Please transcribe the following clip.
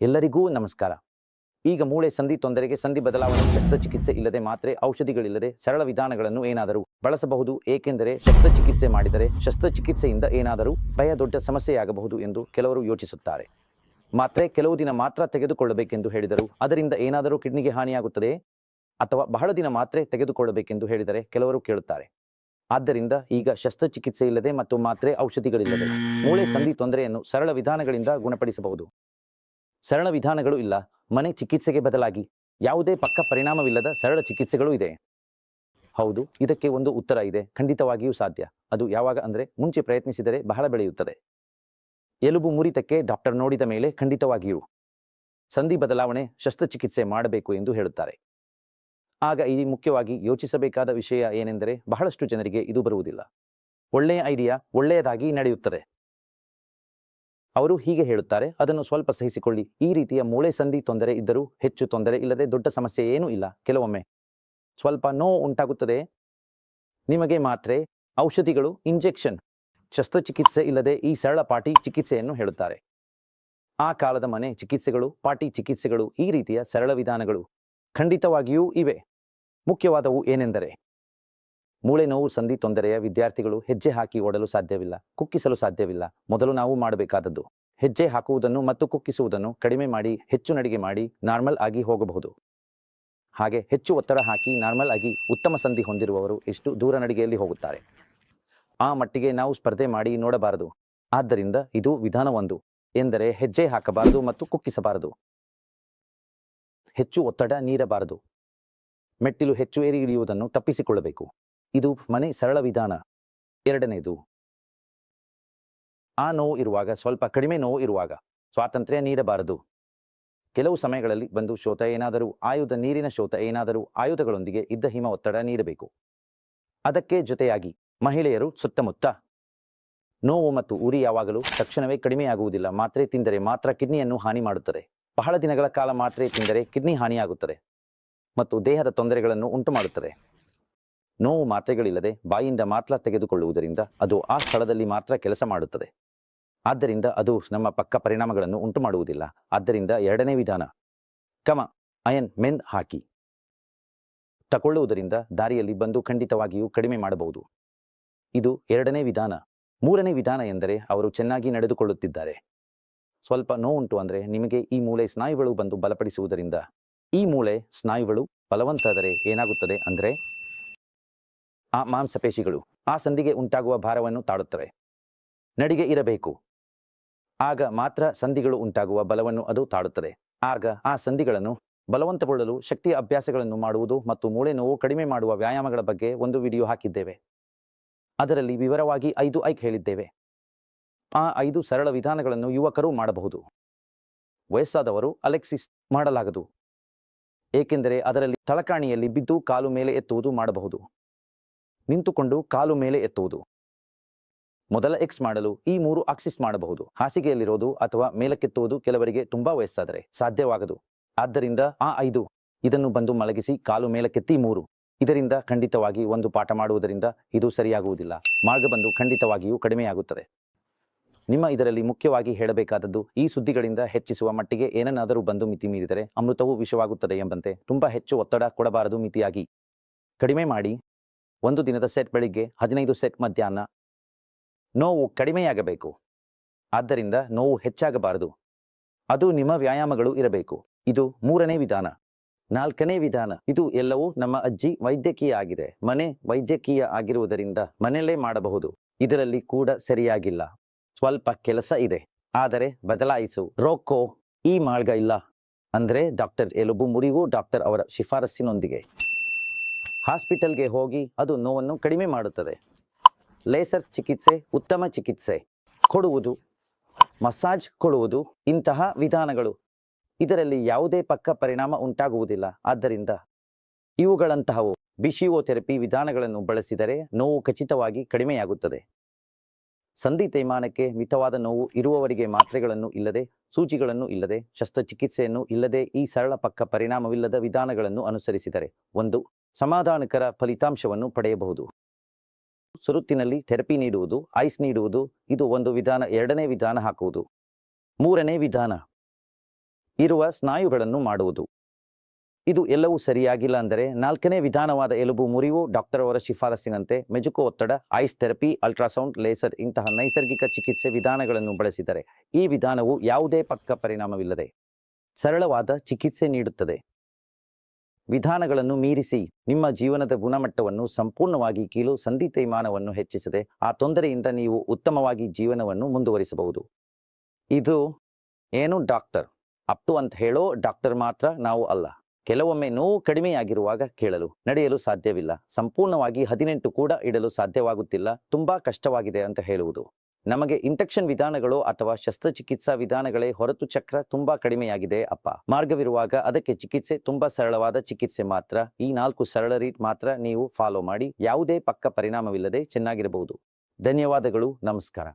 ಎಲ್ಲರಿಗೂ ನಮಸ್ಕಾರ. ಈಗ ಮೂಳೆ ಸಂಧಿ ತೊಂದರೆಗೆ ಸಂಧಿ ಬದಲಾವಣೆ, ಶಸ್ತ್ರಚಿಕಿತ್ಸೆ ಇಲ್ಲದೆ ಮಾತ್ರೆ, ಔಷಧಿಗಳಿಲ್ಲದೆ ಸರಳ ವಿಧಾನಗಳನ್ನು ಏನಾದರೂ ಬಳಸಬಹುದು? ಏಕೆಂದರೆ ಶಸ್ತ್ರಚಿಕಿತ್ಸೆ ಮಾಡಿದರೆ ಶಸ್ತ್ರಚಿಕಿತ್ಸೆಯಿಂದ ಏನಾದರೂ ಭಯ, ದೊಡ್ಡ ಸಮಸ್ಯೆಯಾಗಬಹುದು ಎಂದು ಕೆಲವರು ಯೋಚಿಸುತ್ತಾರೆ. ಮಾತ್ರೆ ಕೆಲವು ದಿನ ಮಾತ್ರ ತೆಗೆದುಕೊಳ್ಳಬೇಕೆಂದು ಹೇಳಿದರು ಅದರಿಂದ ಏನಾದರೂ ಕಿಡ್ನಿಗೆ ಹಾನಿಯಾಗುತ್ತದೆ ಅಥವಾ ಬಹಳ ದಿನ ಮಾತ್ರೆ ತೆಗೆದುಕೊಳ್ಳಬೇಕೆಂದು ಹೇಳಿದರೆ ಕೆಲವರು ಕೇಳುತ್ತಾರೆ. ಆದ್ದರಿಂದ ಈಗ ಶಸ್ತ್ರಚಿಕಿತ್ಸೆ ಇಲ್ಲದೆ ಮತ್ತು ಮಾತ್ರೆ ಔಷಧಿಗಳಿಲ್ಲದೆ ಮೂಳೆ ಸಂಧಿ ತೊಂದರೆಯನ್ನು ಸರಳ ವಿಧಾನಗಳಿಂದ ಗುಣಪಡಿಸಬಹುದು. ಸರಳ ವಿಧಾನಗಳು ಇಲ್ಲ. ಮನೆ ಚಿಕಿತ್ಸೆಗೆ ಬದಲಾಗಿ ಯಾವುದೇ ಪಕ್ಕ ಪರಿಣಾಮವಿಲ್ಲದ ಸರಳ ಚಿಕಿತ್ಸೆಗಳು ಇದೆ. ಹೌದು, ಇದಕ್ಕೆ ಒಂದು ಉತ್ತರ ಇದೆ. ಖಂಡಿತವಾಗಿಯೂ ಸಾಧ್ಯ. ಅದು ಯಾವಾಗ ಅಂದರೆ ಮುಂಚೆ ಪ್ರಯತ್ನಿಸಿದರೆ ಬಹಳ ಬೆಳೆಯುತ್ತದೆ. ಎಲುಬು ಮುರಿತಕ್ಕೆ ಡಾಕ್ಟರ್ ನೋಡಿದ ಮೇಲೆ ಖಂಡಿತವಾಗಿಯೂ ಸಂಧಿ ಬದಲಾವಣೆ ಶಸ್ತ್ರಚಿಕಿತ್ಸೆ ಮಾಡಬೇಕು ಎಂದು ಹೇಳುತ್ತಾರೆ. ಆಗ ಇಲ್ಲಿ ಮುಖ್ಯವಾಗಿ ಯೋಚಿಸಬೇಕಾದ ವಿಷಯ ಏನೆಂದರೆ ಬಹಳಷ್ಟು ಜನರಿಗೆ ಇದು ಬರುವುದಿಲ್ಲ. ಒಳ್ಳೆಯ ಐಡಿಯಾ ಒಳ್ಳೆಯದಾಗಿ ನಡೆಯುತ್ತದೆ. ಅವರು ಹೀಗೆ ಹೇಳುತ್ತಾರೆ, ಅದನ್ನು ಸ್ವಲ್ಪ ಸಹಿಸಿಕೊಳ್ಳಿ. ಈ ರೀತಿಯ ಮೂಳೆ ಸಂಧಿ ತೊಂದರೆ ಇದ್ದರೂ ಹೆಚ್ಚು ತೊಂದರೆ ಇಲ್ಲದೆ ದೊಡ್ಡ ಸಮಸ್ಯೆ ಏನೂ ಇಲ್ಲ. ಕೆಲವೊಮ್ಮೆ ಸ್ವಲ್ಪ ನೋವು ಉಂಟಾಗುತ್ತದೆ. ನಿಮಗೆ ಮಾತ್ರೆ, ಔಷಧಿಗಳು, ಇಂಜೆಕ್ಷನ್, ಶಸ್ತ್ರಚಿಕಿತ್ಸೆ ಇಲ್ಲದೆ ಈ ಸರಳ ಪಾಟಿ ಚಿಕಿತ್ಸೆಯನ್ನು ಹೇಳುತ್ತಾರೆ. ಆ ಕಾಲದ ಮನೆ ಚಿಕಿತ್ಸೆಗಳು, ಪಾಟಿ ಚಿಕಿತ್ಸೆಗಳು ಈ ರೀತಿಯ ಸರಳ ವಿಧಾನಗಳು ಖಂಡಿತವಾಗಿಯೂ ಇವೆ. ಮುಖ್ಯವಾದವು ಏನೆಂದರೆ ಮೂಳೆ ನೋವು, ಸಂಧಿ ತೊಂದರೆಯ ವಿದ್ಯಾರ್ಥಿಗಳು ಹೆಜ್ಜೆ ಹಾಕಿ ಓಡಲು ಸಾಧ್ಯವಿಲ್ಲ, ಕುಕ್ಕಿಸಲು ಸಾಧ್ಯವಿಲ್ಲ. ಮೊದಲು ನಾವು ಮಾಡಬೇಕಾದದ್ದು, ಹೆಜ್ಜೆ ಹಾಕುವುದನ್ನು ಮತ್ತು ಕುಕ್ಕಿಸುವುದನ್ನು ಕಡಿಮೆ ಮಾಡಿ, ಹೆಚ್ಚು ನಡಿಗೆ ಮಾಡಿ, ನಾರ್ಮಲ್ ಆಗಿ ಹೋಗಬಹುದು. ಹಾಗೆ ಹೆಚ್ಚು ಒತ್ತಡ ಹಾಕಿ, ನಾರ್ಮಲ್ ಆಗಿ ಉತ್ತಮ ಸಂಧಿ ಹೊಂದಿರುವವರು ಎಷ್ಟು ದೂರ ನಡಿಗೆಯಲ್ಲಿ ಹೋಗುತ್ತಾರೆ. ಆ ಮಟ್ಟಿಗೆ ನಾವು ಸ್ಪರ್ಧೆ ಮಾಡಿ ನೋಡಬಾರದು. ಆದ್ದರಿಂದ ಇದು ವಿಧಾನ ಒಂದು ಎಂದರೆ ಹೆಜ್ಜೆ ಹಾಕಬಾರದು ಮತ್ತು ಕುಕ್ಕಿಸಬಾರದು. ಹೆಚ್ಚು ಒತ್ತಡ ನೀಡಬಾರದು. ಮೆಟ್ಟಿಲು ಹೆಚ್ಚು ಏರಿ ಇಳಿಯುವುದನ್ನು ತಪ್ಪಿಸಿಕೊಳ್ಳಬೇಕು. ಇದು ಮನೆ ಸರಳ ವಿಧಾನ. ಎರಡನೇದು, ಆ ನೋವು ಇರುವಾಗ, ಸ್ವಲ್ಪ ಕಡಿಮೆ ನೋವು ಇರುವಾಗ ಸ್ವಾತಂತ್ರ್ಯ ನೀಡಬಾರದು. ಕೆಲವು ಸಮಯಗಳಲ್ಲಿ ಬಂದು ಶೋತ ಏನಾದರೂ, ಆಯುಧ ನೀರಿನ ಶೋತ ಏನಾದರೂ ಆಯುಧಗಳೊಂದಿಗೆ ಇದ್ದ ಹಿಮ ಒತ್ತಡ ನೀಡಬೇಕು. ಅದಕ್ಕೆ ಜೊತೆಯಾಗಿ ಮಹಿಳೆಯರು ಸುತ್ತಮುತ್ತ ನೋವು ಮತ್ತು ಉರಿ ಯಾವಾಗಲೂ ತಕ್ಷಣವೇ ಕಡಿಮೆಯಾಗುವುದಿಲ್ಲ ಮಾತ್ರೆ ತಿಂದರೆ ಮಾತ್ರ ಕಿಡ್ನಿಯನ್ನು ಹಾನಿ ಮಾಡುತ್ತದೆ. ಬಹಳ ದಿನಗಳ ಕಾಲ ಮಾತ್ರೆ ತಿಂದರೆ ಕಿಡ್ನಿ ಹಾನಿಯಾಗುತ್ತದೆ ಮತ್ತು ದೇಹದ ತೊಂದರೆಗಳನ್ನು ಉಂಟು ಮಾಡುತ್ತದೆ ನೋವು ಮಾತ್ರೆಗಳಿಲ್ಲದೆ ಬಾಯಿಂದ ಮಾತ್ರ ತೆಗೆದುಕೊಳ್ಳುವುದರಿಂದ ಅದು ಆ ಸ್ಥಳದಲ್ಲಿ ಮಾತ್ರ ಕೆಲಸ ಮಾಡುತ್ತದೆ. ಆದ್ದರಿಂದ ಅದು ನಮ್ಮ ಪಕ್ಕ ಪರಿಣಾಮಗಳನ್ನು ಉಂಟು ಮಾಡುವುದಿಲ್ಲ ಆದ್ದರಿಂದ ಎರಡನೇ ವಿಧಾನ. ಕಮ, ಅಯನ್ ಮೆನ್ ಹಾಕಿ. ತಗೊಳ್ಳುವುದರಿಂದ ದಾರಿಯಲ್ಲಿ ಬಂದು ಖಂಡಿತವಾಗಿಯೂ ಕಡಿಮೆ ಮಾಡಬಹುದು. ಇದು ಎರಡನೇ ವಿಧಾನ. ಮೂರನೇ ವಿಧಾನ ಎಂದರೆ ಅವರು ಚೆನ್ನಾಗಿ ನಡೆದುಕೊಳ್ಳುತ್ತಿದ್ದಾರೆ. ಸ್ವಲ್ಪ ನೋವುಂಟು ಅಂದರೆ ನಿಮಗೆ ಈ ಮೂಳೆ ಸ್ನಾಯುಗಳು ಬಂದು ಬಲಪಡಿಸುವುದರಿಂದ. ಈ ಮೂಳೆ ಸ್ನಾಯುಗಳು ಬಲವಂತಾದರೆ ಏನಾಗುತ್ತದೆ ಅಂದರೆ ಆ ಮಾಂಸಪೇಶಿಗಳು ಆ ಸಂಧಿಗೆ ಉಂಟಾಗುವ ಭಾರವನ್ನು ತಾಳುತ್ತವೆ. ನಡಿಗೆ ಇರಬೇಕು. ಆಗ ಮಾತ್ರ ಸಂಧಿಗಳು ಉಂಟಾಗುವ ಬಲವನ್ನು ಅದು ತಾಳುತ್ತದೆ. ಆಗ ಆ ಸಂಧಿಗಳನ್ನು ಬಲವಂತಗೊಳ್ಳಲು ಶಕ್ತಿಯ ಅಭ್ಯಾಸಗಳನ್ನು ಮಾಡುವುದು ಮತ್ತು ಮೂಳೆ ನೋವು ಕಡಿಮೆ ಮಾಡುವ ವ್ಯಾಯಾಮಗಳ ಬಗ್ಗೆ ಒಂದು ವಿಡಿಯೋ ಹಾಕಿದ್ದೇವೆ. ಅದರಲ್ಲಿ ವಿವರವಾಗಿ ಐದು ಐಕ್ ಹೇಳಿದ್ದೇವೆ. ಆ ಐದು ಸರಳ ವಿಧಾನಗಳನ್ನು ಯುವಕರು ಮಾಡಬಹುದು. ವಯಸ್ಸಾದವರು ಅಲೆಕ್ಸಿಸ್ ಮಾಡಲಾಗದು. ಏಕೆಂದರೆ ಅದರಲ್ಲಿ ತಳಕಾಣಿಯಲ್ಲಿ ಬಿದ್ದು ಕಾಲು ಮೇಲೆ ಎತ್ತುವುದು ಮಾಡಬಹುದು. ನಿಂತುಕೊಂಡು ಕಾಲು ಮೇಲೆ ಎತ್ತುವುದು. ಮೊದಲ ಎಕ್ಸ್ ಮಾಡಲು ಈ ಮೂರು ಆಕ್ಸಿಸ್ ಮಾಡಬಹುದು. ಹಾಸಿಗೆಯಲ್ಲಿರೋದು ಅಥವಾ ಮೇಲಕ್ಕೆತ್ತುವುದು ಕೆಲವರಿಗೆ ತುಂಬಾ ವಯಸ್ಸಾದರೆ ಸಾಧ್ಯವಾಗದು. ಆದ್ದರಿಂದ ಆ ಐದು ಇದನ್ನು ಬಂದು ಮಲಗಿಸಿ ಕಾಲು ಮೇಲಕ್ಕೆತ್ತಿ ಮೂರು. ಇದರಿಂದ ಖಂಡಿತವಾಗಿ ಒಂದು ಪಾಠ ಮಾಡುವುದರಿಂದ ಇದು ಸರಿಯಾಗುವುದಿಲ್ಲ. ಮಾರ್ಗ ಬಂದು ಖಂಡಿತವಾಗಿಯೂ ಕಡಿಮೆಯಾಗುತ್ತದೆ. ನಿಮ್ಮ ಇದರಲ್ಲಿ ಮುಖ್ಯವಾಗಿ ಹೇಳಬೇಕಾದದ್ದು ಈ ಸುದ್ದಿಗಳಿಂದ ಹೆಚ್ಚಿಸುವ ಮಟ್ಟಿಗೆ ಏನನ್ನಾದರೂ ಬಂದು ಮಿತಿ ಮೀರಿದರೆ ಅಮೃತವು ವಿಷವಾಗುತ್ತದೆ ಎಂಬಂತೆ ತುಂಬಾ ಹೆಚ್ಚು ಒತ್ತಡ ಕೊಡಬಾರದು ಮಿತಿಯಾಗಿ. ಕಡಿಮೆ ಮಾಡಿ ಒಂದು ದಿನದ ಸೆಟ್ ಬೆಳಿಗ್ಗೆ ಹದಿನೈದು ಸೆಟ್ ಮಧ್ಯಾಹ್ನ. ನೋವು ಕಡಿಮೆಯಾಗಬೇಕು. ಆದ್ದರಿಂದ ನೋವು ಹೆಚ್ಚಾಗಬಾರದು. ಅದು ನಿಮ್ಮ ವ್ಯಾಯಾಮಗಳು ಇರಬೇಕು. ಇದು ಮೂರನೇ ವಿಧಾನ. ನಾಲ್ಕನೇ ವಿಧಾನ. ಇದು ಎಲ್ಲವೂ ನಮ್ಮ ಅಜ್ಜಿ ವೈದ್ಯಕೀಯ ಆಗಿದೆ. ಮನೆ ವೈದ್ಯಕೀಯ ಆಗಿರುವುದರಿಂದ ಮನೆಯಲ್ಲೇ ಮಾಡಬಹುದು. ಇದರಲ್ಲಿ ಕೂಡ ಸರಿಯಾಗಿಲ್ಲ. ಸ್ವಲ್ಪ ಕೆಲಸ ಇದೆ. ಆದರೆ ಬದಲಾಯಿಸು. ರೋಕೋ, ಈ ಮಾರ್ಗ ಇಲ್ಲ. ಅಂದ್ರೆ ಡಾಕ್ಟರ್ ಎಲುಬು ಮುರಿವು ಡಾಕ್ಟರ್ ಅವರ ಶಿಫಾರಸ್ಸಿನೊಂದಿಗೆ. ಹಾಸ್ಪಿಟಲ್ಗೆ ಹೋಗಿ ಅದು ನೋವನ್ನು ಕಡಿಮೆ ಮಾಡುತ್ತದೆ. ಲೇಸರ್ ಚಿಕಿತ್ಸೆ, ಉತ್ತಮ ಚಿಕಿತ್ಸೆ. ಕೊಡುವುದು, ಮಸಾಜ್ ಕೊಡುವುದು ಇಂತಹ ವಿಧಾನಗಳು. ಇದರಲ್ಲಿ ಯಾವುದೇ ಪಕ್ಕ ಪರಿಣಾಮ ಉಂಟಾಗುವುದಿಲ್ಲ. ಆದ್ದರಿಂದ ಇವುಗಳಂತಹವು ಬಿಶಿಯೋಥೆರಪಿ ವಿಧಾನಗಳನ್ನು ಬಳಸಿದರೆ ನೋವು ಖಚಿತವಾಗಿ ಕಡಿಮೆಯಾಗುತ್ತದೆ. ಸಂಧಿ ತೈಮಾನಕ್ಕೆ ಮಿತವಾದ ನೋವು ಇರುವವರಿಗೆ ಮಾತ್ರೆಗಳನ್ನು ಇಲ್ಲದೆ, ಸೂಚಿಗಳನ್ನು ಇಲ್ಲದೆ, ಶಸ್ತ್ರಚಿಕಿತ್ಸೆಯನ್ನು ಇಲ್ಲದೆ ಈ ಸರಳ ಪಕ್ಕ ಪರಿಣಾಮವಿಲ್ಲದ ವಿಧಾನಗಳನ್ನು ಅನುಸರಿಸಿದರೆ ಒಂದು ಸಮಾಧಾನಕರ ಫಲಿತಾಂಶವನ್ನು ಪಡೆಯಬಹುದು. ಸುರುತ್ತಿನಲ್ಲಿ ಥೆರಪಿ ನೀಡುವುದು, ಐಸ್ ನೀಡುವುದು, ಇದು ಒಂದು ವಿಧಾನ, ಎರಡನೇ ವಿಧಾನ ಹಾಕುವುದು. ಮೂರನೇ ವಿಧಾನ, ಇರುವ ಸ್ನಾಯುಗಳನ್ನು ಮಾಡುವುದು. ಇದು ಎಲ್ಲವೂ ಸರಿಯಾಗಿಲ್ಲ ಅಂದರೆ ನಾಲ್ಕನೇ ವಿಧಾನವಾದ ಎಲುಬು ಮುರಿವು, ಡಾಕ್ಟರ್ ಅವರ ಶಿಫಾರಸ್ಸಿನಂತೆ ಮೆಜುಕು ಒತ್ತಡ, ಐಸ್ ಥೆರಪಿ, ಅಲ್ಟ್ರಾಸೌಂಡ್, ಲೇಸರ್ ಇಂತಹ ನೈಸರ್ಗಿಕ ಚಿಕಿತ್ಸೆ ವಿಧಾನಗಳನ್ನು ಬಳಸಿದರೆ ಈ ವಿಧಾನವು ಯಾವುದೇ ಪಕ್ಕ ಪರಿಣಾಮವಿಲ್ಲದೆ ಸರಳವಾದ ಚಿಕಿತ್ಸೆ ನೀಡುತ್ತದೆ. ವಿಧಾನಗಳನ್ನು ಮೀರಿಸಿ ನಿಮ್ಮ ಜೀವನದ ಗುಣಮಟ್ಟವನ್ನು ಸಂಪೂರ್ಣವಾಗಿ ಕೀಲು ಸಂಧಿ ತೇಮಾನವನ್ನು ಹೆಚ್ಚಿಸದೆ ಆ ತೊಂದರೆಯಿಂದ ನೀವು ಉತ್ತಮವಾಗಿ ಜೀವನವನ್ನು ಮುಂದುವರಿಸಬಹುದು. ಇದು ಏನು ಡಾಕ್ಟರ್? ಅಪ್ಟು ಅಂತ ಹೇಳೋ ಡಾಕ್ಟರ್ ಮಾತ್ರ ನಾವು ಅಲ್ಲ. ಕೆಲವೊಮ್ಮೆ ನೋವು ಕಡಿಮೆಯಾಗಿರುವಾಗ ಕೇಳಲು, ನಡೆಯಲು ಸಾಧ್ಯವಿಲ್ಲ. ಸಂಪೂರ್ಣವಾಗಿ ಹದಿನೆಂಟು ಕೂಡ ಇಡಲು ಸಾಧ್ಯವಾಗುತ್ತಿಲ್ಲ. ತುಂಬಾ ಕಷ್ಟವಾಗಿದೆ ಅಂತ ಹೇಳುವುದು. ನಮಗೆ ಇಂಟೆಕ್ಷನ್ ವಿಧಾನಗಳು ಅಥವಾ ಶಸ್ತ್ರಚಿಕಿತ್ಸಾ ವಿಧಾನಗಳೇ ಹೊರತು ಚಕ್ರ ತುಂಬಾ ಕಡಿಮೆಯಾಗಿದೆ ಅಪ್ಪ. ಮಾರ್ಗವಿರುವಾಗ ಅದಕ್ಕೆ ಚಿಕಿತ್ಸೆ ತುಂಬಾ ಸರಳವಾದ ಚಿಕಿತ್ಸೆ ಮಾತ್ರ. ಈ ನಾಲ್ಕು ಸರಳ ರೀಟ್ ಮಾತ್ರ ನೀವು ಫಾಲೋ ಮಾಡಿ. ಯಾವುದೇ ಪಕ್ಕ ಪರಿಣಾಮವಿಲ್ಲದೆ ಚೆನ್ನಾಗಿರಬಹುದು. ಧನ್ಯವಾದಗಳು. ನಮಸ್ಕಾರ.